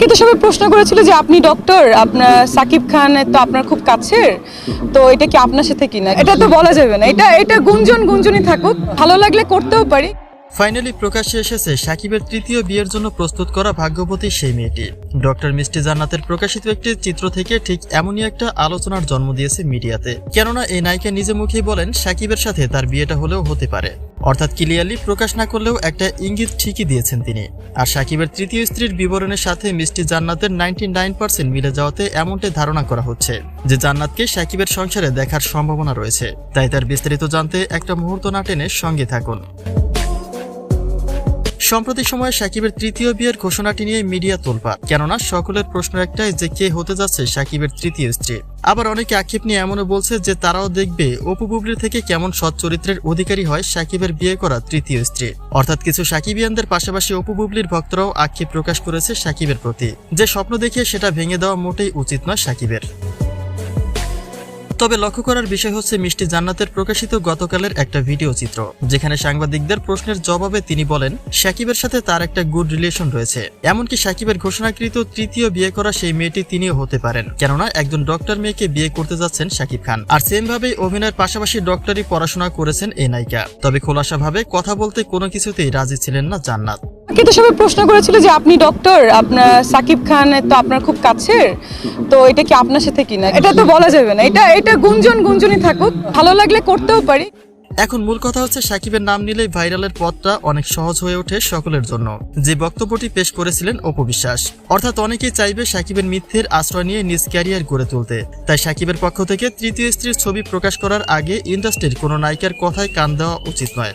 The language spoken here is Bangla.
কিন্তু সবাই প্রশ্ন করেছিল যে আপনি ডক্টর আপনার সাকিব খান তো আপনার খুব কাছের, তো এটা কি আপনার সাথে কিনা? এটা তো বলা যাবে না। এটা এটা গুঞ্জন গুঞ্জনই থাকুক। ভালো লাগলে করতেও পারি। ফাইনালি প্রকাশ্যে এসেছে সাকিবের তৃতীয় বিয়ের জন্য প্রস্তুত করা ভাগ্যবতী সেই মেয়েটি। ডক্টর মিষ্টি জান্নাতের প্রকাশিত একটি চিত্র থেকে ঠিক এমনই একটা আলোচনার জন্ম দিয়েছে মিডিয়াতে। কেননা এই নায়িকা নিজে মুখেই বলেন, সাকিবের সাথে তার বিয়েটা হলেও হতে পারে। অর্থাৎ ক্লিয়ারলি প্রকাশ না করলেও একটা ইঙ্গিত ঠিকই দিয়েছেন তিনি। আর সাকিবের তৃতীয় স্ত্রীর বিবরণের সাথে মিষ্টি জান্নাতের নাইনটি মিলে যাওয়াতে এমনটাই ধারণা করা হচ্ছে, যে জান্নাতকে সাকিবের সংসারে দেখার সম্ভাবনা রয়েছে। তাই তার বিস্তারিত জানতে একটা মুহূর্ত না টেনে সঙ্গে থাকুন। সম্প্রতি সময়ে সাকিবের তৃতীয় বিয়ের ঘোষণাটি নিয়ে মিডিয়া তোলপাড়। কেননা, সকলের প্রশ্ন একটাই যে কে হতে যাচ্ছে সাকিবের তৃতীয় স্ত্রী। আবার অনেকে আক্ষেপ নিয়ে এমনও বলছে যে তারাও দেখবে অপু থেকে কেমন সৎ চরিত্রের অধিকারী হয় সাকিবের বিয়ে করা তৃতীয় স্ত্রী। অর্থাৎ কিছু সাকিবিয়ানদের পাশাপাশি অপু ভক্তরাও আক্ষেপ প্রকাশ করেছে সাকিবের প্রতি। যে স্বপ্ন দেখে সেটা ভেঙে দেওয়া মোটেই উচিত নয় সাকিবের। তবে লক্ষ্য করার বিষয় হচ্ছে মিষ্টি জান্নাতের প্রকাশিত গতকালের একটা ভিডিও চিত্র, যেখানে সাংবাদিকদের প্রশ্নের জবাবে তিনি বলেন, সাকিবের সাথে তার একটা গুড রিলেশন রয়েছে। এমনকি সাকিবের ঘোষণাকৃত তৃতীয় বিয়ে করা সেই মেয়েটি তিনিও হতে পারেন। কেননা একজন ডক্টর মেয়েকে বিয়ে করতে যাচ্ছেন সাকিব খান। আর সেম ভাবেই অভিনয়ের পাশাপাশি ডক্টরি পড়াশোনা করেছেন এই নায়িকা। তবে খোলাসাভাবে কথা বলতে কোনো কিছুতেই রাজি ছিলেন না জান্নাত। কিন্তু সবাই প্রশ্ন করেছিল যে আপনি ডক্টর আপনার সাকিব খান তো আপনার খুব কাছের, তো এটা কি আপনার সাথে কিনা? এটা তো বলা যাবে না। এটা এটা গুঞ্জন গুঞ্জনই থাকুক। ভালো লাগলে করতেও পারি। এখন মূল কথা হচ্ছে সাকিবের নাম নিলেই ভাইরালের পথটা অনেক সহজ হয়ে ওঠে সকলের জন্য। যে বক্তব্যটি পেশ করেছিলেন অপবিশ্বাস অর্থাৎ অনেকেই চাইবে সাকিবের মিথ্যের আশ্রয় নিয়ে নিজ ক্যারিয়ার গড়ে তুলতে। তাই সাকিবের পক্ষ থেকে তৃতীয় স্ত্রীর ছবি প্রকাশ করার আগে ইন্ডাস্ট্রির কোনো নায়িকার কথায় কান দেওয়া উচিত নয়।